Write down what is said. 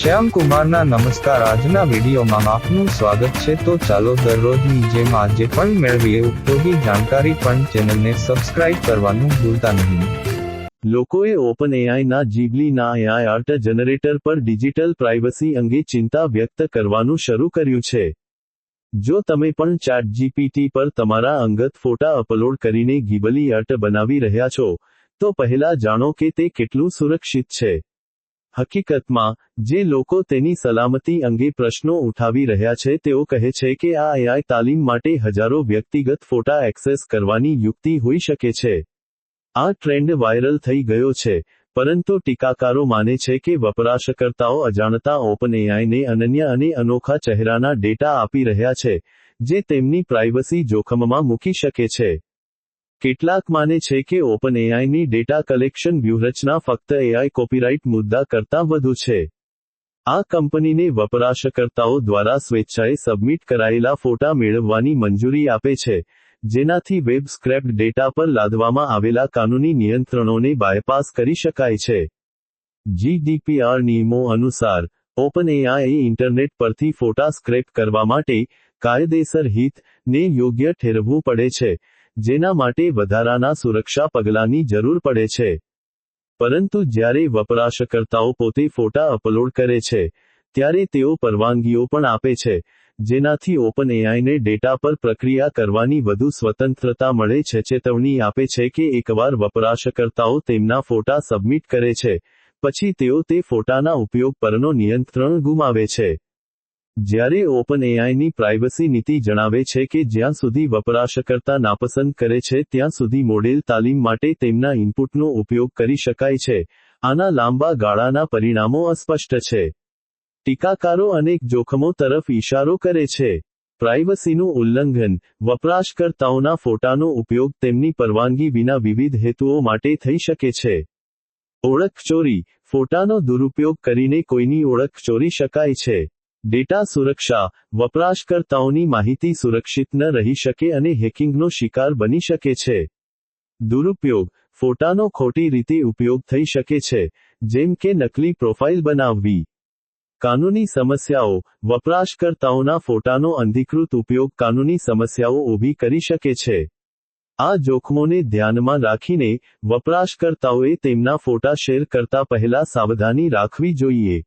શ્યામ કુમારના નમસ્કાર. આજના વિડીયોમાં આપનું સ્વાગત છે. તો ચાલો દરરોજની જેમ આજે પણ મેળવીએ. ઉપયોગી જાણકારી પણ ચેનલને સબસ્ક્રાઇબ કરવાનું ભૂલતા નહીં. લોકોએ ઓપન એઆઈના જીબલીના એઆઈ આર્ટ જનરેટર પર ડિજિટલ પ્રાઇવસી અંગે ચિંતા વ્યક્ત કરવાનું શરૂ કર્યું છે. જો તમે પણ ચાટ જીપીટી પર તમારા અંગત ફોટા અપલોડ કરીને ગીબલી આર્ટ બનાવી રહ્યા છો, તો પહેલા જાણો કે તે કેટલું સુરક્ષિત છે. હકીકતમાં, જે લોકો તેની સલામતી અંગે પ્રશ્નો ઉઠાવી રહ્યા છે, તેઓ કહે છે કે આ એઆઈ તાલીમ માટે હજારો વ્યક્તિગત ફોટા એક્સેસ કરવાની યુક્તિ હોઈ શકે છે. આ ટ્રેન્ડ વાયરલ થઈ ગયો છે, પરંતુ ટીકાકારો માને છે કે વપરાશકર્તાઓ અજાણતા ઓપન એઆઈને અનન્ય અને અનોખા ચહેરાના ડેટા આપી રહ્યા છે, જે તેમની પ્રાઇવસી જોખમમાં મૂકી શકે છે. કેટલાક માને છે કે ઓપન એઆઈની ડેટા કલેક્શન વ્યૂહરચના ફક્ત એઆઈ કોપીરાઇટ મુદ્દા કરતાં વધુ છે. આ કંપનીને વપરાશકર્તાઓ દ્વારા સ્વેચ્છાએ સબમિટ કરાયેલા ફોટા મેળવવાની મંજૂરી આપે છે, જેનાથી વેબ સ્ક્રેપ્ડ ડેટા પર લાદવામાં આવેલા કાનૂની નિયંત્રણોને બાયપાસ કરી શકાય છે. જીડીપીઆર નિયમો અનુસાર ઓપન એઆઈ ઇન્ટરનેટ પરથી ફોટા સ્ક્રેપ કરવા માટે કાયદેસર હિત ને યોગ્ય ઠેરવવું પડે છે જેના માટે વધારાના સુરક્ષા પગલાંની જરૂર પડે છે. પરંતુ જ્યારે વપરાશકર્તાઓ પોતે ફોટા અપલોડ કરે છે, ત્યારે તેઓ પરવાનગીઓ પણ આપે છે, જેનાથી ઓપન એઆઈને ડેટા પર પ્રક્રિયા કરવાની વધુ સ્વતંત્રતા મળે છે ચેતવણી આપે છે કે એકવાર વપરાશકર્તાઓ તેમના ફોટા સબમિટ કરે છે, પછી તેઓ તે ફોટાના ઉપયોગ પરનો નિયંત્રણ ગુમાવે છે. જ્યારે ઓપન એઆઈની પ્રાઇવસી નીતિ જણાવે છે કે જ્યાં સુધી વપરાશકર્તા નાપસંદ કરે છે, ત્યાં સુધી મોડેલ તાલીમ માટે તેમના ઇનપુટનો ઉપયોગ કરી શકાય છે. આના લાંબા ગાળાના પરિણામો અસ્પષ્ટ છે. ટીકાકારો અનેક જોખમો તરફ ઇશારો કરે છે. પ્રાઇવસીનું ઉલ્લંઘન, વપરાશકર્તાઓના ફોટાનો ઉપયોગ તેમની પરવાનગી વિના વિવિધ હેતુઓ માટે થઈ શકે છે. ઓળખ ચોરી ફોટાનો દુરુપયોગ કરીને કોઈની ઓળખ ચોરી શકાય છે. ડેટા સુરક્ષા, વપરાશકર્તાઓની માહિતી સુરક્ષિત ન રહી શકે અને હેકિંગનો શિકાર બની શકે છે. દુરુપયોગ, ફોટાનો ખોટી રીતે ઉપયોગ થઈ શકે છે, જેમ કે નકલી પ્રોફાઇલ બનાવવી. કાનૂની સમસ્યાઓ, વપરાશકર્તાઓના ફોટાનો અનધિકૃત ઉપયોગ કાનૂની સમસ્યાઓ ઊભી કરી શકે છે. આ જોખમોને ધ્યાનમાં રાખીને, વપરાશકર્તાઓએ તેમના ફોટા શેર કરતા પહેલા સાવધાની રાખવી જોઈએ.